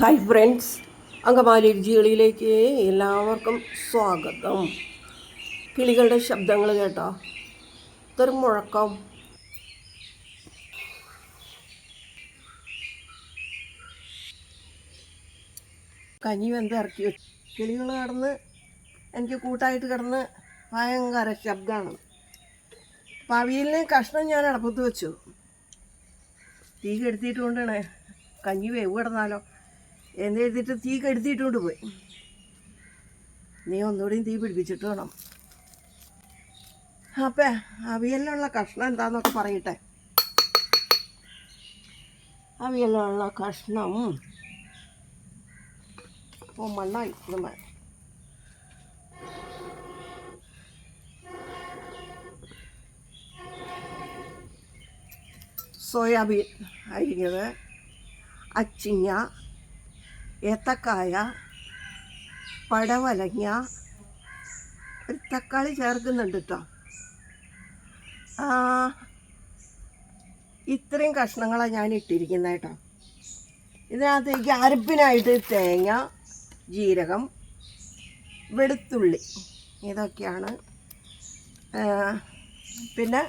Hi friends Angamaly രുചികളിലേക്ക് എല്ലാവർക്കും സ്വാഗതം. കിളികളുടെ ശബ്ദങ്ങൾ കേട്ടോ. ഇതൊരു മുഴക്കം. കഞ്ഞി വെന്ത് ഇറക്കി വെച്ചു. കിളികൾ കിടന്ന് എനിക്ക് കൂട്ടായിട്ട് കിടന്ന് ഭയങ്കര ശബ്ദമാണ്. പവിയലിന് കഷ്ണം ഞാൻ അടപ്പത്ത് വെച്ചു. തീ കെടുത്തിയിട്ട് കൊണ്ടാണ് കഞ്ഞി വേവ് കിടന്നാലോ. എന്ന് എഴുതിയിട്ട് തീ കെടുത്തിട്ടുകൊണ്ട് പോയി. നീ ഒന്നുകൂടി തീ പിടിപ്പിച്ചിട്ട് വേണം. അപ്പേ അവിയലിനുള്ള കഷ്ണം എന്താന്നൊക്കെ പറയട്ടെ. അവിയലിനുള്ള കഷ്ണം. ഇപ്പോൾ മണ്ണായി. നമ്മൾ സോയാബീൻ അരിഞ്ഞത് അച്ചിങ്ങ ഏത്തക്കായ പടവലങ്ങ ഒരു തക്കാളി ചേർക്കുന്നുണ്ട് കേട്ടോ ഇത്രയും കഷ്ണങ്ങളാണ് ഞാൻ ഇട്ടിരിക്കുന്നത് കേട്ടോ ഇതിനകത്തേക്ക് അരപ്പിനായിട്ട് തേങ്ങ ജീരകം വെളുത്തുള്ളി ഇതൊക്കെയാണ്. പിന്നെ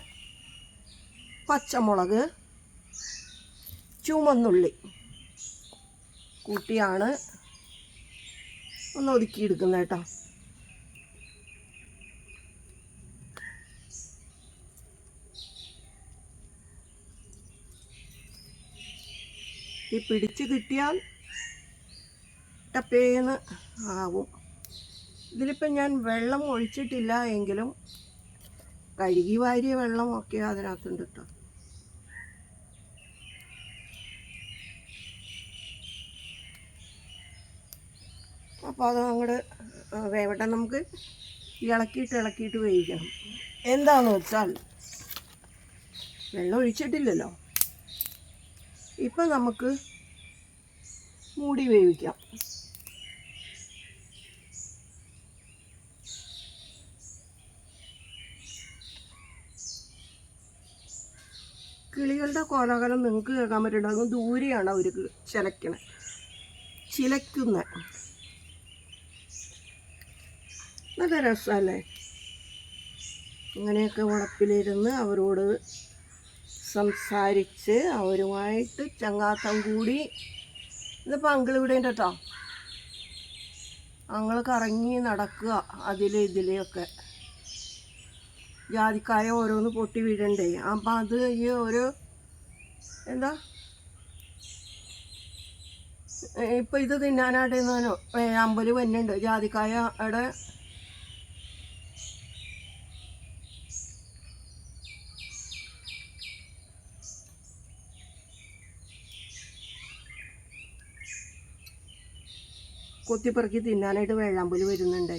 പച്ചമുളക് ചുമന്നുള്ളി കൂട്ടിയാണ്. ഒന്ന് ഒതുക്കിയെടുക്കുന്നത് കേട്ടോ. ഈ പിടിച്ച് കിട്ടിയാൽ ടപ്പേന്ന് ആവും. ഇതിലിപ്പം ഞാൻ വെള്ളം ഒഴിച്ചിട്ടില്ല എങ്കിലും കഴുകി വാരിയ വെള്ളമൊക്കെ അതിനകത്തുണ്ട് കേട്ടോ. അപ്പോൾ അത് അങ്ങോട്ട് വേവട്ടെ. നമുക്ക് ഇളക്കിയിട്ട് ഇളക്കിയിട്ട് വേവിക്കണം. എന്താണെന്ന് വെച്ചാൽ വെള്ളം ഒഴിച്ചിട്ടില്ലല്ലോ. ഇപ്പം നമുക്ക് മൂടി വേവിക്കാം. കിളികളുടെ കോലാഹലം നിങ്ങൾക്ക് കേൾക്കാൻ പറ്റുന്നുണ്ടാകും ദൂരെയാണ് അവർ ചിലക്കണത് ചിലക്കുന്ന നല്ല രസമല്ലേ? അങ്ങനെയൊക്കെ വളപ്പിലിരുന്ന് അവരോട് സംസാരിച്ച് അവരുമായിട്ട് ചങ്ങാത്തം കൂടി ഇതിപ്പോൾ അങ്കിൾ ഇവിടെ ഉണ്ട് കേട്ടോ. അങ്ങൾ കറങ്ങി നടക്കുക അതിലെ ഇതിലെയൊക്കെ. ജാതിക്കായ ഓരോന്ന് പൊട്ടി വീഴണ്ടേ. അപ്പം അത് ഈ ഒരു എന്താ? ഇപ്പം ഇത് തിന്നാനായിട്ട് നിന്നോ അമ്പൽ വന്നുണ്ട് ജാതിക്കായയുടെ കൊത്തിപ്പറക്കി തിന്നാനായിട്ട് വെള്ളാമ്പുലി വരുന്നുണ്ട്.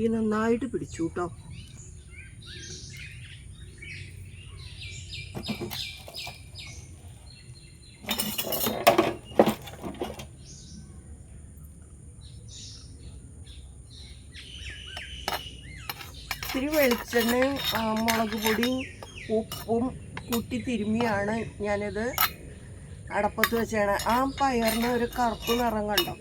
ഈ നന്നായിട്ട് പിടിച്ചു കേട്ടോ വെളിച്ചെണ്ണയും മുളക് പൊടിയും ഉപ്പും കൂട്ടി തിരുമ്മിയാണ് ഞാനിത് അടപ്പത്ത് വെച്ചാണ് ആ പയറിന് ഒരു കറുപ്പ് നിറം കണ്ടോ?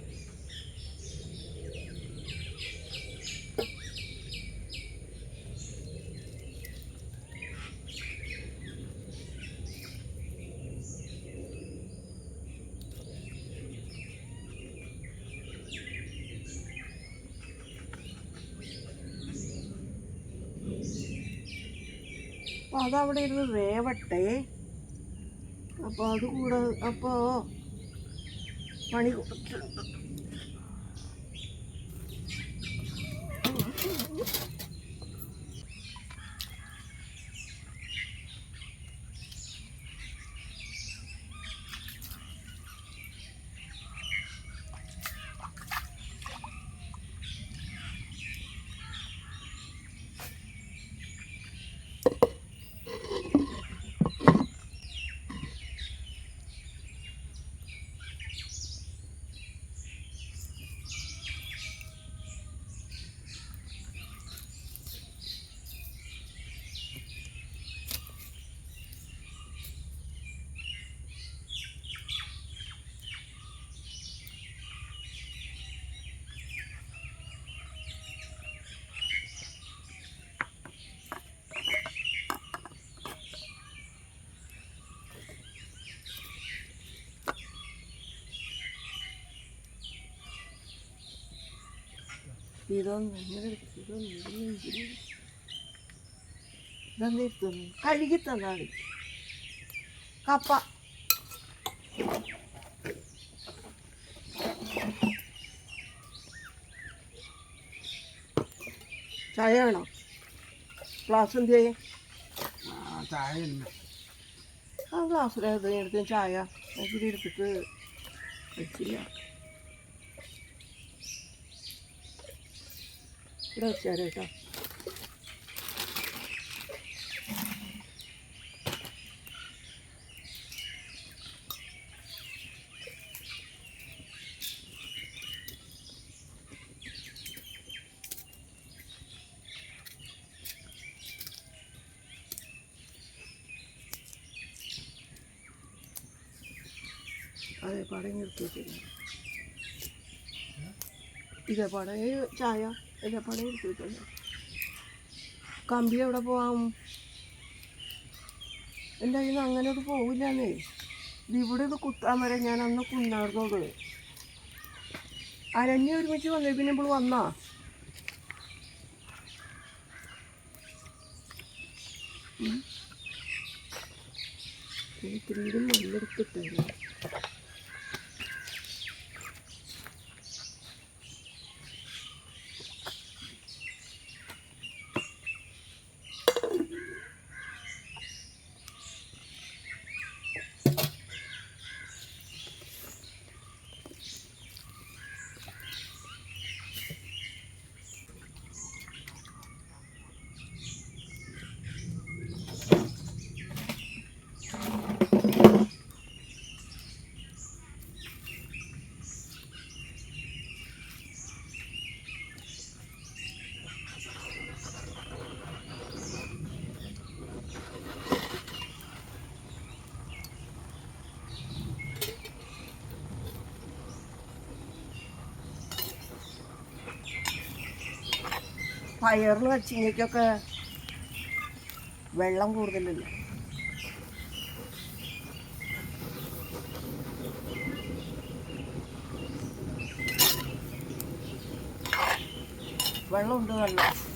അപ്പോൾ അതവിടെ ഇരുന്ന് വേവട്ടെ. അപ്പോൾ അത് കൂടെ അപ്പോൾ പണി കുറച്ചുണ്ട് ഇതിൽ ഇതെന്താ എടുത്തു കഴുകി തന്നാ മതി കപ്പ ചായ വേണോ ഗ്ലാസ് എന്ത് ചെയ്യും ചായ. ആ ഗ്ലാസ്സിൽ എടുത്ത് ചായ എടുത്തിട്ട് വെച്ചില്ല. ഇവിടെ വെച്ചാൽ കേട്ടോ? അതെ പടം നിർത്തി വെച്ചിരുന്നു ഇതേ പടം. ചായ? കമ്പി എവിടെ പോവാം? എന്റെ നിന്ന് അങ്ങനെ അത് പോവില്ലെന്നേ. ഇവിടെ ഒന്ന് കുത്താൻ വരെ ഞാൻ അന്ന് കുന്നാർന്നത് അരഞ്ഞ ഒരുമിച്ച് വന്നേ പിന്നെ ഇപ്പോൾ വന്നാ? ഉം. ഇത്രയും പയറിന് വെച്ചിങ്ങയ്ക്കൊക്കെ വെള്ളം കൂടുതലല്ല. വെള്ളമുണ്ട് വെള്ളം.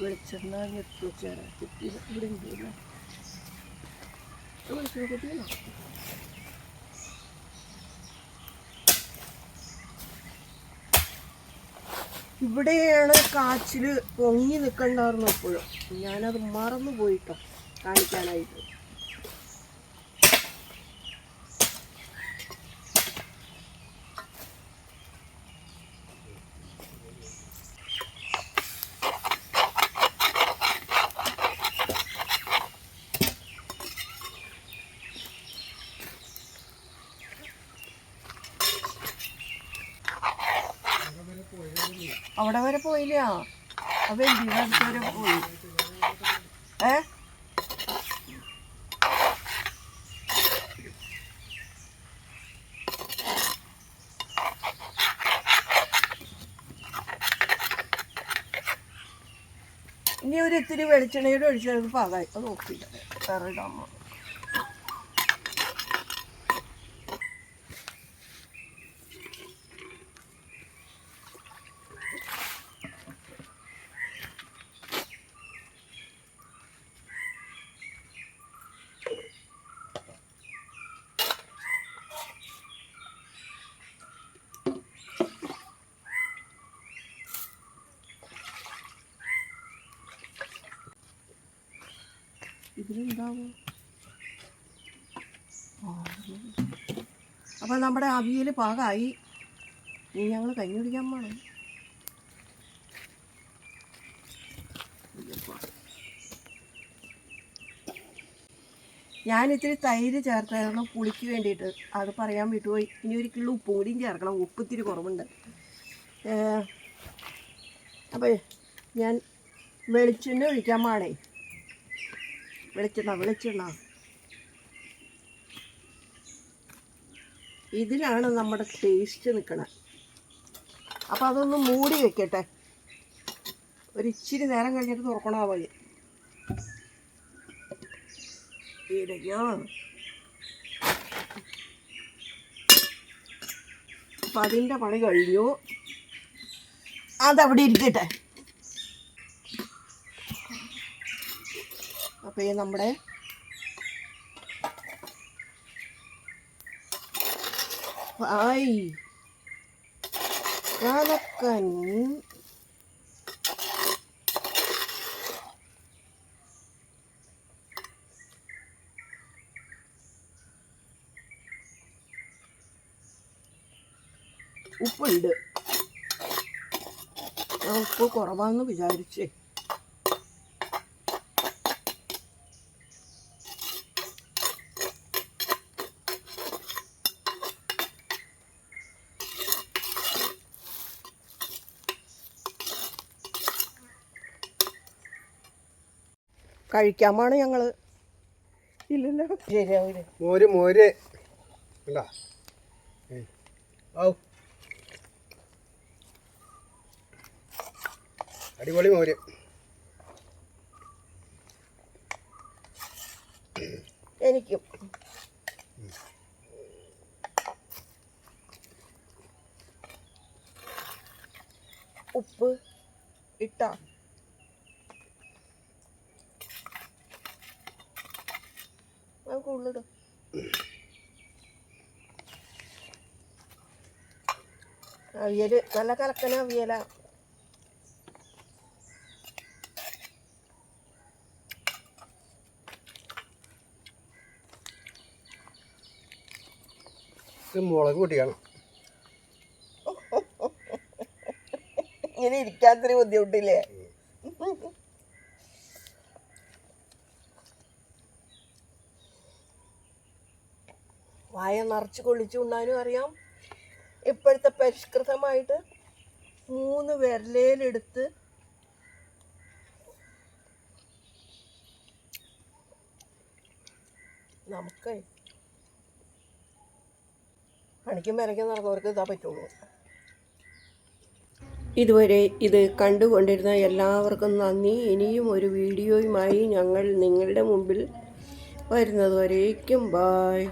വെളിച്ചെണ്ണ ഇവിടെ ഇവിടെയാണ് കാച്ചിൽ പൊങ്ങി നിൽക്കണ്ടായിരുന്നു എപ്പോഴും ഞാനത് മറന്നു പോയിട്ടോ കാണിക്കാനായിട്ട്. വരെ പോയില്ല അപ്പൊ എന്തിനാ വരെ പോയി. ഏ? ഇനി ഒരു ഇത്തിരി വെളിച്ചെണ്ണയുടെ ഒഴിച്ചു പാകായി അത് നോക്കില്ല വേറെ ഇടാൻ ഇതിലുണ്ടാവും. അപ്പോൾ നമ്മുടെ അവിയൽ പാകമായി ഇനി ഞങ്ങൾ കഞ്ഞി കുടിക്കാൻ പോണം. ഞാൻ ഇത്തിരി തൈര് ചേർത്തായിരുന്നു പുളിക്ക് വേണ്ടിയിട്ട്. അത് പറയാൻ വിട്ടുപോയി. ഇനി ഒരു കിള്ളു ഉപ്പും കൂടിയും ചേർക്കണം. ഉപ്പ് ഇത്തിരി കുറവുണ്ട്. അപ്പോൾ ഞാൻ വെളിച്ചെണ്ണ ഒഴിക്കാൻ പാടേ വെളിച്ചെണ്ണ വെളിച്ചെണ്ണ. ഇതിലാണ് നമ്മുടെ ടേസ്റ്റ് നിൽക്കണത് അപ്പം അതൊന്ന് മൂടി വെക്കട്ടെ. ഒരിച്ചിരി നേരം കഴിഞ്ഞിട്ട് തുറക്കണോ വഴി ഇടയ്ക്കോ അപ്പം അതിന്റെ പണി കഴിഞ്ഞു. അതവിടെ ഇരിക്കട്ടെ. അപ്പോൾ ഈ നമ്മുടെ ആയി കലക്കൻ ഉപ്പുണ്ട്. ഉപ്പ് കുറവാന്ന് വിചാരിച്ചേ. കഴിക്കാമാണ് ഞങ്ങൾ. ഇല്ലല്ലോ. ശരിയാവില്ല മോര് മോര്. കണ്ടാ? ഏയ്. ഔ. അടിപൊളി മോര്. എനിക്കും. ഉപ്പ് ഇട്ട നമുക്ക് ഉള്ളിടും അവിയൽ നല്ല കലക്കന അവിയല. മുളക് കൂട്ടിയാണ് ഇങ്ങനെ ഇരിക്കാത്തൊരു ബുദ്ധിമുട്ടില്ലേ? വായ നിറച്ച് കൊള്ളിച്ചു ഉണ്ണാനും അറിയാം. ഇപ്പോഴത്തെ പരിഷ്കൃതമായിട്ട് മൂന്ന് വിരലേലെടുത്ത് നമുക്ക് പണിക്കും വരയ്ക്കും നടന്നവർക്ക് ഇതാ പറ്റുള്ളൂ. ഇതുവരെ ഇത് കണ്ടുകൊണ്ടിരുന്ന എല്ലാവർക്കും നന്ദി. ഇനിയും ഒരു വീഡിയോയുമായി ഞങ്ങൾ നിങ്ങളുടെ മുമ്പിൽ വരുന്നതുവരേക്കും. ബായ്